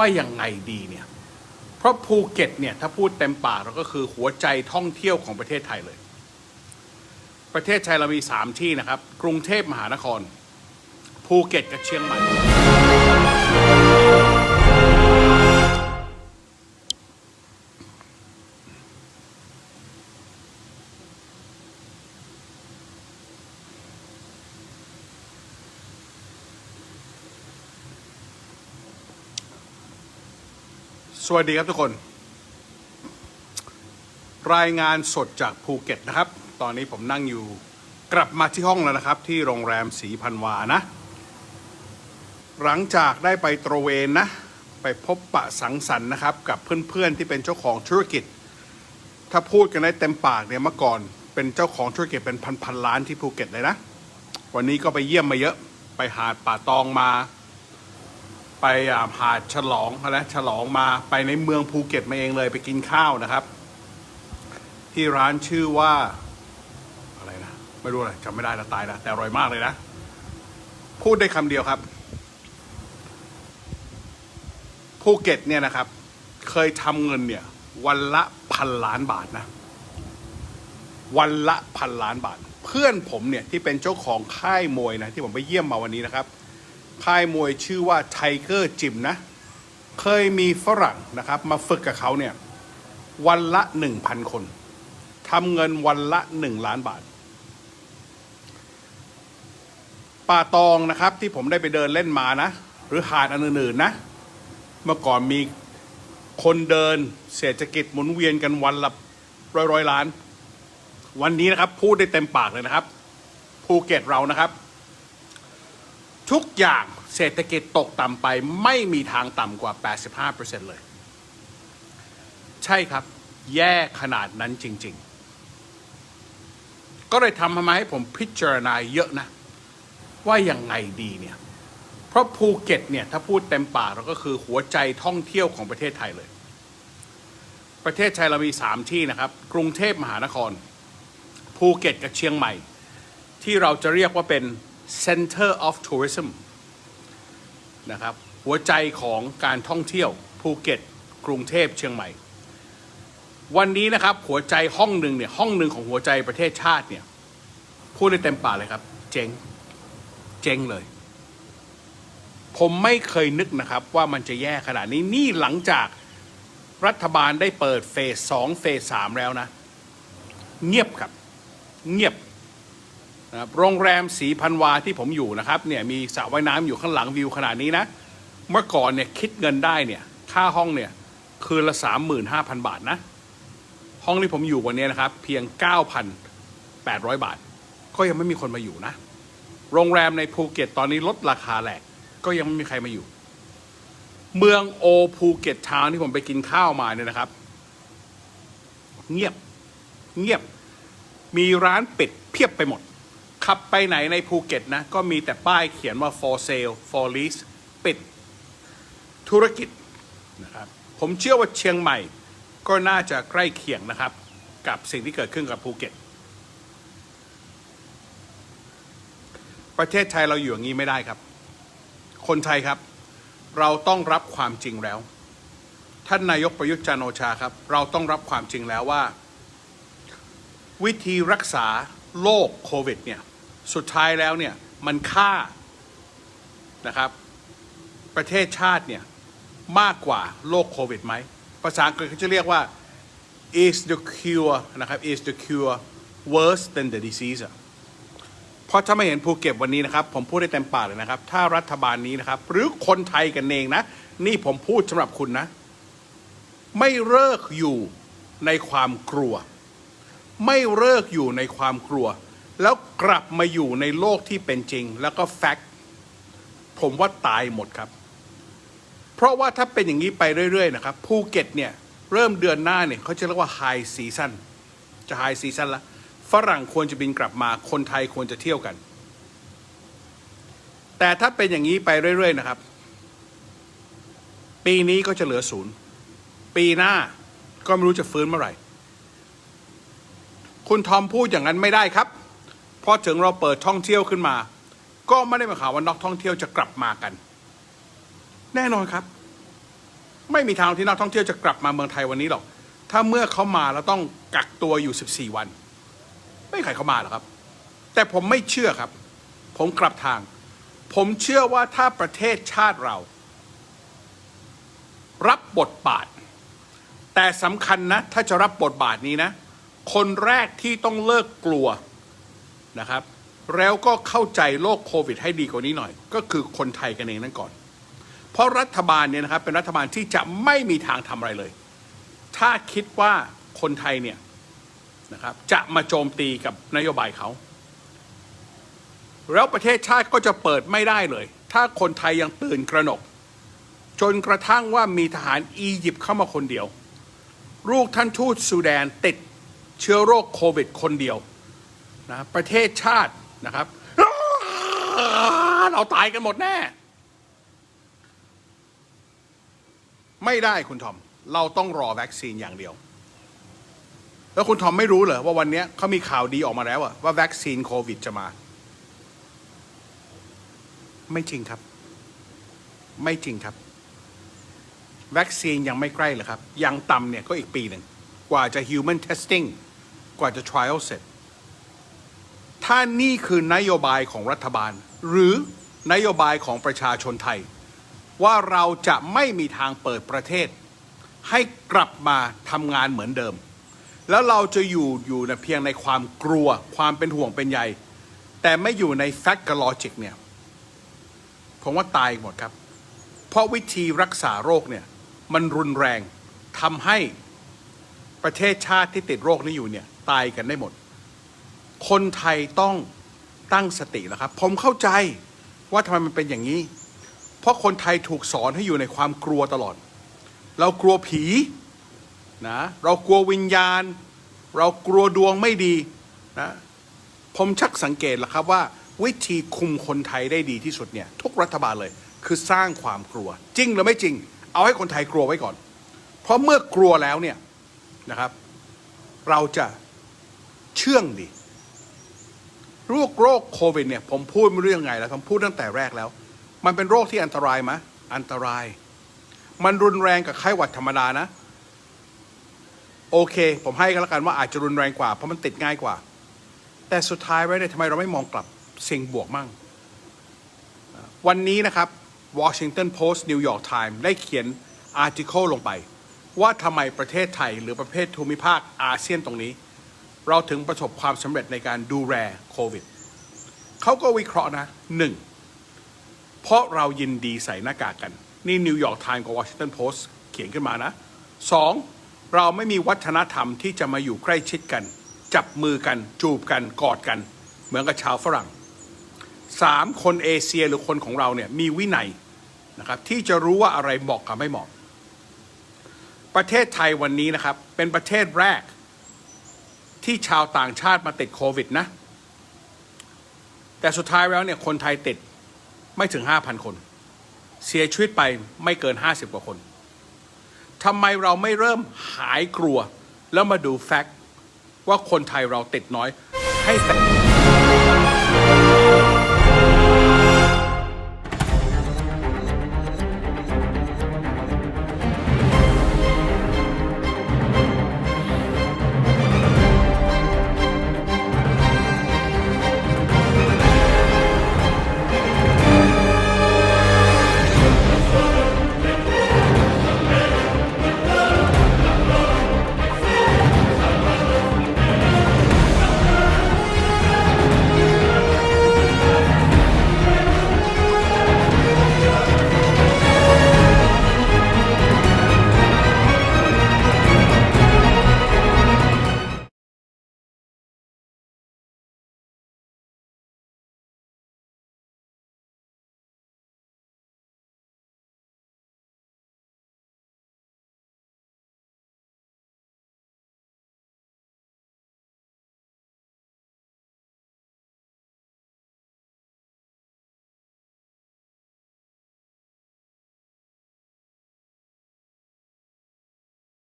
ว่ายังไงดีเนี่ย เพราะภูเก็ตเนี่ยถ้าพูดเต็มปากเราก็คือหัวใจท่องเที่ยวของประเทศไทยเลย ประเทศไทยเรามี3ที่นะครับ กรุงเทพมหานคร ภูเก็ตกับเชียงใหม่ วัสดีครับทุกคน รายงานสดจากภูเก็ตนะครับ ตอนนี้ผมนั่งอยู่กลับมาที่ห้องแล้วนะครับ ที่โรงแรมสีพันวานะ หลังจากได้ไปตระเวนนะ ไปพบปะสังสรรค์นะครับ กับเพื่อนๆที่เป็นเจ้าของธุรกิจ ถ้าพูดกันได้เต็มปากเนี่ยเมื่อก่อนเป็นเจ้าของธุรกิจเป็นพันๆล้านที่ภูเก็ตเลยนะ วันนี้ก็ไปเยี่ยมมาเยอะ ไปหาดป่าตองมา ไปหาดฉลองนะฉลองมาไปในเมืองภูเก็ตมาเองเลยไปกินข้าวนะครับ ที่ร้านชื่อว่าอะไรนะไม่รู้อะไรจำไม่ได้ล้วตายล้วแต่อร่อยมากเลยนะ พูดได้คำเดียวครับภูเก็ตเนี่ยนะครับ เคยทำเงินเนี่ย วันละพันล้านบาทนะ วันละพันล้านบาท เพื่อนผมเนี่ยที่เป็นเจ้าของค่ายมวยนะที่ผมไปเยี่ยมมาวันนี้นะครับ ค่ายมวยชื่อว่าไทเกอร์จิมนะ เคยมีฝรั่งนะครับ มาฝึกกับเขาเนี่ย วันละหนึ่งพันคนทำเงินวันละหนึ่งล้านบาท ป่าตองนะครับที่ผมได้ไปเดินเล่นมานะ หรือหาดอันอื่นๆนะ เมื่อก่อนมีคนเดินเศรษฐกิจหมุนเวียนกันวันละร้อยร้อยๆล้าน วันนี้นะครับพูดได้เต็มปากเลยนะครับภูเก็ตเรานะครับ ทุกอย่างเศรษฐกิจตกต่ำไปไม่มีทางต่ำกว่า 85%เลย ใช่ครับ แย่ขนาดนั้นจริง ๆ ก็เลยทำมาให้ผมพิจารณาเยอะนะ ว่ายังไงดีเนี่ย เพราะภูเก็ตเนี่ย ถ้าพูดเต็มปากเราก็คือหัวใจท่องเที่ยวของประเทศไทยเลย ประเทศไทยเรามี 3 ที่นะครับ กรุงเทพมหานคร ภูเก็ตกับเชียงใหม่ ที่เราจะเรียกว่าเป็น Center of Tourism นะครับหัวใจของการท่องเที่ยวภูเก็ต กรุงเทพเชียงใหม่ วันนี้นะครับหัวใจห้องหนึ่งเนี่ยห้องหนึ่งของหัวใจประเทศชาติเนี่ยพูดได้เต็มปากเลยครับ เจ๊งเจ๊งเลย ผมไม่เคยนึกนะครับว่ามันจะแย่ขนาดนี้นี่หลังจากรัฐบาลได้เปิดเฟสสองเฟสสามแล้วนะ เงียบครับ เงียบ นะครับโรงแรมสีพันวาที่ผมอยู่นะครับเนี่ยมีสระว่ายน้ำอยู่ข้างหลังวิวขนาดนี้นะ เมื่อก่อนเนี่ยคิดเงินได้เนี่ยค่าห้องเนี่ยคืนละ 35,000 บาทนะ ห้องที่ผมอยู่วันนี้นะครับ เพียง 9,800 บาท ก็ยังไม่มีคนมาอยู่นะ โรงแรมในภูเก็ตตอนนี้ลดราคาแหลกก็ยังไม่มีใครมาอยู่ เมืองโอภูเก็ตทาวน์ที่ผมไปกินข้าวมาเนี่ยนะครับ เงียบเงียบมีร้านปิดเพียบไปหมด ขับไปไหนในภูเก็ตนะ ก็มีแต่ป้ายเขียนว่า for sale for lease ปิดธุรกิจนะครับ ผมเชื่อว่าเชียงใหม่ ก็น่าจะใกล้เคียงนะครับ กับสิ่งที่เกิดขึ้นกับภูเก็ต ประเทศไทยเราอยู่อย่างนี้ไม่ได้ครับ คนไทยครับ เราต้องรับความจริงแล้ว ท่านนายกประยุทธ์จันโอชาครับ เราต้องรับความจริงแล้วว่า วิธีรักษาโรคโควิดเนี่ย สุดท้ายแล้วเนี่ยมันฆ่านะครับ ประเทศชาติเนี่ยมากกว่าโรคโควิดไหมภาษาอังกฤษเขาจะเรียกว่า is the cure นะครับ is the cure worse than the disease อะเพราะถ้าไม่เห็นภูเก็ตวันนี้นะครับ ผมพูดได้เต็มปากเลยนะครับ ถ้ารัฐบาลนี้นะครับ หรือคนไทยกันเองนะ นี่ผมพูดสำหรับคุณนะ ไม่เลิกอยู่ในความกลัว ไม่เลิกอยู่ในความกลัว แล้วกลับมาอยู่ในโลกที่เป็นจริง แล้วก็แฟกต์ผมว่าตายหมดครับ เพราะว่าถ้าเป็นอย่างนี้ไปเรื่อย ๆ นะครับภูเก็ตเนี่ย เริ่มเดือนหน้าเนี่ยเขาจะเรียกว่าไฮซีซันจะไฮซีซันละฝรั่งควรจะบินกลับมาคนไทยควรจะเที่ยวกัน แต่ถ้าเป็นอย่างนี้ไปเรื่อย ๆ นะครับ ปีนี้ก็จะเหลือศูนย์ปีหน้าก็ไม่รู้จะฟื้นเมื่อไหร่ คุณทอมพูดอย่างนั้นไม่ได้ครับ พราะถึงเราเปิดท่องเที่ยวขึ้นมา ก็ไม่ได้หมายความว่านักท่องเที่ยวจะกลับมากัน แน่นอนครับ ไม่มีทางที่นักท่องเที่ยวจะกลับมาเมืองไทยวันนี้หรอก ถ้าเมื่อเขามาแล้วต้องกักตัวอยู่ 14 วัน ไม่ใครเขามาหรอกครับ แต่ผมไม่เชื่อครับ ผมกลับทาง ผมเชื่อว่าถ้าประเทศชาติเรา รับบทบาท แต่สำคัญนะ ถ้าจะรับบทบาทนี้นะ คนแรกที่ต้องเลิกกลัว นะครับ แล้วก็เข้าใจโรคโควิด ให้ดีกว่านี้หน่อย ก็คือคนไทยกันเองนั่นก่อน เพราะรัฐบาลเนี่ยนะครับเป็นรัฐบาลที่จะไม่มีทางทำอะไรเลย ถ้าคิดว่าคนไทยเนี่ยนะครับจะมาโจมตีกับนโยบายเขา แล้วประเทศชาติก็จะเปิดไม่ได้เลย ถ้าคนไทยยังตื่นกระหนก จนกระทั่งว่ามีทหารอียิปต์เข้ามาคนเดียว ลูกท่านทูตซูแดนติดเชื้อโรคโควิดคนเดียว นะประเทศชาตินะครับ เราตายกันหมดแน่ ไม่ได้คุณทอม เราต้องรอวัคซีนอย่างเดียว แล้วคุณทอมไม่รู้เหรอว่าวันนี้เขามีข่าวดีออกมาแล้วอะว่าวัคซีนโควิดจะมา ไม่จริงครับ ไม่จริงครับวัคซีนยังไม่ใกล้เลยครับ ยังต่ำเนี่ยก็อีกปีหนึ่ง กว่าจะ human testing กว่าจะ trial เสร็จ ถ้านี่คือนโยบายของรัฐบาล หรือนโยบายของประชาชนไทย ว่าเราจะไม่มีทางเปิดประเทศ ให้กลับมาทำงานเหมือนเดิม แล้วเราจะอยู่อยู่ในเพียงในความกลัวความเป็นห่วงเป็นใยแต่ไม่อยู่ใน fact กับ logic เนี่ยผมว่าตายหมดครับ เพราะวิธีรักษาโรคเนี่ยมันรุนแรงทำให้ประเทศชาติที่ติดโรคนี้อยู่เนี่ยตายกันได้หมด คนไทยต้องตั้งสติแล้วครับ ผมเข้าใจว่าทำไมมันเป็นอย่างนี้ เพราะคนไทยถูกสอนให้อยู่ในความกลัวตลอด เรากลัวผีนะเรากลัววิญญาณ เรากลัวดวงไม่ดีนะผมชักสังเกตแล้วครับว่า วิธีคุมคนไทยได้ดีที่สุดเนี่ยทุกรัฐบาลเลยคือสร้างความกลัว จริงหรือไม่จริง เอาให้คนไทยกลัวไว้ก่อน เพราะเมื่อกลัวแล้วเนี่ยนะครับ เราจะเชื่องดี โรคโรคโควิดเนี่ยผมพูดไม่รู้ยังไงแล้วผมพูดตั้งแต่แรกแล้ว มันเป็นโรคที่อันตรายไหมอันตราย มันรุนแรงกับไข้หวัดธรรมดานะ โอเค ผมให้กันแล้วกันว่าอาจจะรุนแรงกว่า เพราะมันติดง่ายกว่า แต่สุดท้ายไว้เนี่ยทำไมเราไม่มองกลับสิ่งบวกมั่ง วันนี้นะครับ Washington Post New York Times ได้เขียนอาร์ติเคิลลงไป ว่าทำไมประเทศไทยหรือประเทศภูมิภาคอาเซียนตรงนี้ เราถึงประสบความสำเร็จในการดูแลโควิดเขาก็วิเคราะห์นะหนึ่งเพราะเรายินดีใส่หน้ากากกัน นี่นิวยอร์กไทม์กับวอชิงตันโพสต์เขียนขึ้นมานะสองเราไม่มีวัฒนธรรมที่จะมาอยู่ใกล้ชิดกัน จับมือกัน จูบกันกอดกัน เหมือนกับชาวฝรั่งสามคนเอเชียหรือคนของเราเนี่ยมีวินัยนะครับที่จะรู้ว่าอะไรเหมาะกับไม่เหมาะ ประเทศไทยวันนี้นะครับเป็นประเทศแรก ที่ชาวต่างชาติมาติดโควิดนะ แต่สุดท้ายแล้วเนี่ยคนไทยติดไม่ถึง 5,000 คน เสียชีวิตไปไม่เกิน 50 กว่าคนทำไมเราไม่เริ่มหายกลัว แล้วมาดูแฟกต์ว่าคนไทยเราติดน้อยให้แฟกต์